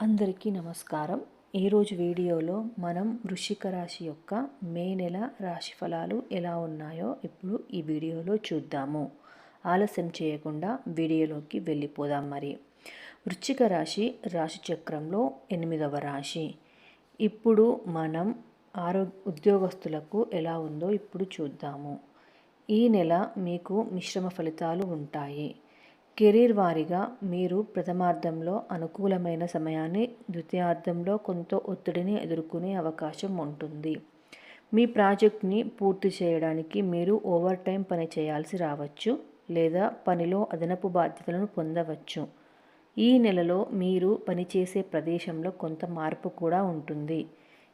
అందరికీ నమస్కారం. ఈరోజు వీడియోలో మనం వృషిక రాశి యొక్క మే నెల రాశి ఫలాలు ఎలా ఉన్నాయో ఇప్పుడు ఈ వీడియోలో చూద్దాము. ఆలస్యం చేయకుండా వీడియోలోకి వెళ్ళిపోదాం మరి. వృశ్చిక రాశి రాశి చక్రంలో ఎనిమిదవ రాశి. ఇప్పుడు మనం ఆరో ఉద్యోగస్తులకు ఎలా ఉందో ఇప్పుడు చూద్దాము. ఈ నెల మీకు మిశ్రమ ఫలితాలు ఉంటాయి. కెరీర్ వారీగా మీరు ప్రథమార్థంలో అనుకూలమైన సమయాన్ని ద్వితీయార్థంలో కొంత ఒత్తిడిని ఎదుర్కొనే అవకాశం ఉంటుంది. మీ ప్రాజెక్ట్ని పూర్తి చేయడానికి మీరు ఓవర్ టైం పని చేయాల్సి రావచ్చు లేదా పనిలో అదనపు బాధ్యతలను పొందవచ్చు. ఈ నెలలో మీరు పనిచేసే ప్రదేశంలో కొంత మార్పు కూడా ఉంటుంది.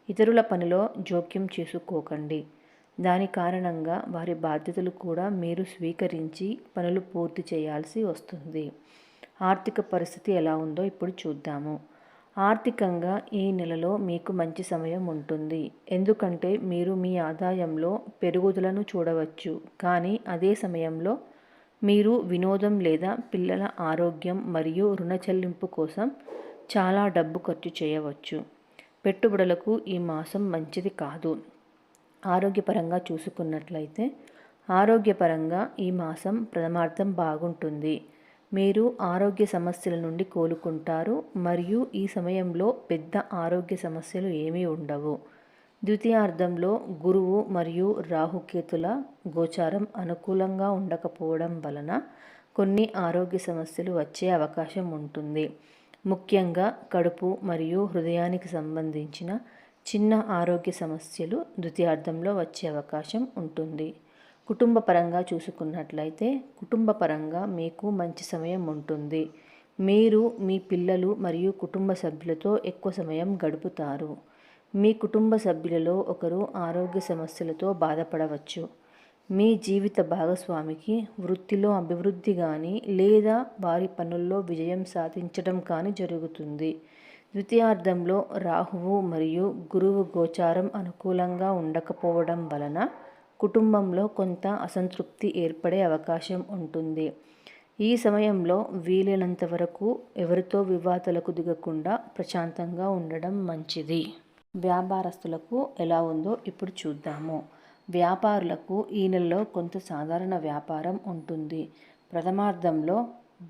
ఇతరుల పనిలో జోక్యం చేసుకోకండి. దాని కారణంగా వారి బాధ్యతలు కూడా మీరు స్వీకరించి పనులు పూర్తి చేయాల్సి వస్తుంది. ఆర్థిక పరిస్థితి ఎలా ఉందో ఇప్పుడు చూద్దాము. ఆర్థికంగా ఈ నెలలో మీకు మంచి సమయం ఉంటుంది. ఎందుకంటే మీరు మీ ఆదాయంలో పెరుగుదలను చూడవచ్చు. కానీ అదే సమయంలో మీరు వినోదం లేదా పిల్లల ఆరోగ్యం మరియు రుణ చెల్లింపు కోసం చాలా డబ్బు ఖర్చు చేయవచ్చు. పెట్టుబడులకు ఈ మాసం మంచిది కాదు. ఆరోగ్యపరంగా చూసుకున్నట్లయితే ఆరోగ్యపరంగా ఈ మాసం ప్రథమార్థం బాగుంటుంది. మీరు ఆరోగ్య సమస్యల నుండి కోలుకుంటారు మరియు ఈ సమయంలో పెద్ద ఆరోగ్య సమస్యలు ఏమీ ఉండవు. ద్వితీయార్థంలో గురువు మరియు రాహుకేతుల గోచారం అనుకూలంగా ఉండకపోవడం వలన కొన్ని ఆరోగ్య సమస్యలు వచ్చే అవకాశం ఉంటుంది. ముఖ్యంగా కడుపు మరియు హృదయానికి సంబంధించిన చిన్న ఆరోగ్య సమస్యలు ద్వితీయార్థంలో వచ్చే అవకాశం ఉంటుంది. కుటుంబ పరంగా చూసుకున్నట్లయితే కుటుంబ పరంగా మీకు మంచి సమయం ఉంటుంది. మీరు మీ పిల్లలు మరియు కుటుంబ సభ్యులతో ఎక్కువ సమయం గడుపుతారు. మీ కుటుంబ సభ్యులలో ఒకరు ఆరోగ్య సమస్యలతో బాధపడవచ్చు. మీ జీవిత భాగస్వామికి వృత్తిలో అభివృద్ధి కానీ లేదా వారి పనుల్లో విజయం సాధించడం కానీ జరుగుతుంది. ద్వితీయార్థంలో రాహువు మరియు గురువు గోచారం అనుకూలంగా ఉండకపోవడం వలన కుటుంబంలో కొంత అసంతృప్తి ఏర్పడే అవకాశం ఉంటుంది. ఈ సమయంలో వీలైనంత వరకు ఎవరితో వివాదాలకు దిగకుండా ప్రశాంతంగా ఉండడం మంచిది. వ్యాపారస్తులకు ఎలా ఉందో ఇప్పుడు చూద్దాము. వ్యాపారులకు ఈ నెలలో కొంత సాధారణ వ్యాపారం ఉంటుంది. ప్రథమార్థంలో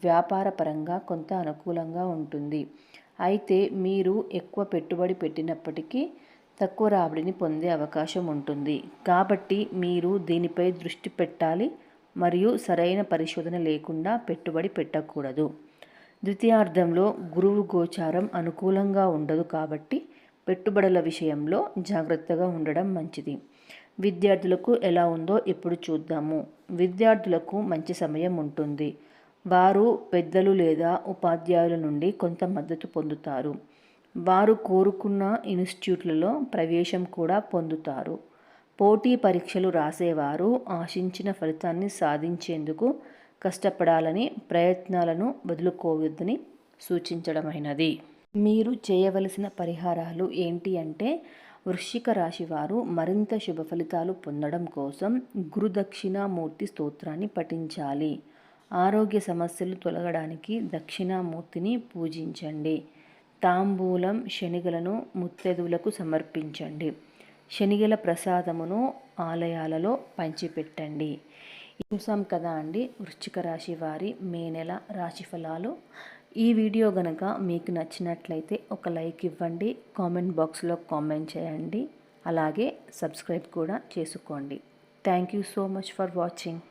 వ్యాపార పరంగా కొంత అనుకూలంగా ఉంటుంది. అయితే మీరు ఎక్కువ పెట్టుబడి పెట్టినప్పటికీ తక్కువ రాబడిని పొందే అవకాశం ఉంటుంది. కాబట్టి మీరు దీనిపై దృష్టి పెట్టాలి మరియు సరైన పరిశోధన లేకుండా పెట్టుబడి పెట్టకూడదు. ద్వితీయార్థంలో గురువు గోచారం అనుకూలంగా ఉండదు కాబట్టి పెట్టుబడుల విషయంలో జాగ్రత్తగా ఉండడం మంచిది. విద్యార్థులకు ఎలా ఉందో ఇప్పుడు చూద్దాము. విద్యార్థులకు మంచి సమయం ఉంటుంది. వారు పెద్దలు లేదా ఉపాధ్యాయుల నుండి కొంత మద్దతు పొందుతారు. వారు కోరుకున్న ఇన్స్టిట్యూట్లలో ప్రవేశం కూడా పొందుతారు. పోటీ పరీక్షలు రాసేవారు ఆశించిన ఫలితాన్ని సాధించేందుకు కష్టపడాలని ప్రయత్నాలను వదులుకోవద్దని సూచించడమైనది. మీరు చేయవలసిన పరిహారాలు ఏంటి అంటే వృశ్చిక రాశి వారు మరింత శుభ ఫలితాలు పొందడం కోసం గురుదక్షిణామూర్తి స్తోత్రాన్ని పఠించాలి. ఆరోగ్య సమస్యలు తొలగడానికి దక్షిణామూర్తిని పూజించండి. తాంబూలం శనిగలను ముత్తెదువులకు సమర్పించండి. శనిగల ప్రసాదమును ఆలయాలలో పంచిపెట్టండి. చూసాం కదా అండి? వృశ్చిక రాశి వారి మే నెల రాశి ఫలాలు. ఈ వీడియో గనక మీకు నచ్చినట్లయితే ఒక లైక్ ఇవ్వండి. కామెంట్ బాక్స్లో కామెంట్ చేయండి. అలాగే సబ్స్క్రైబ్ కూడా చేసుకోండి. Thank you so much for watching.